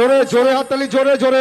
জোরে জোরে হাততালি জোরে জোরে।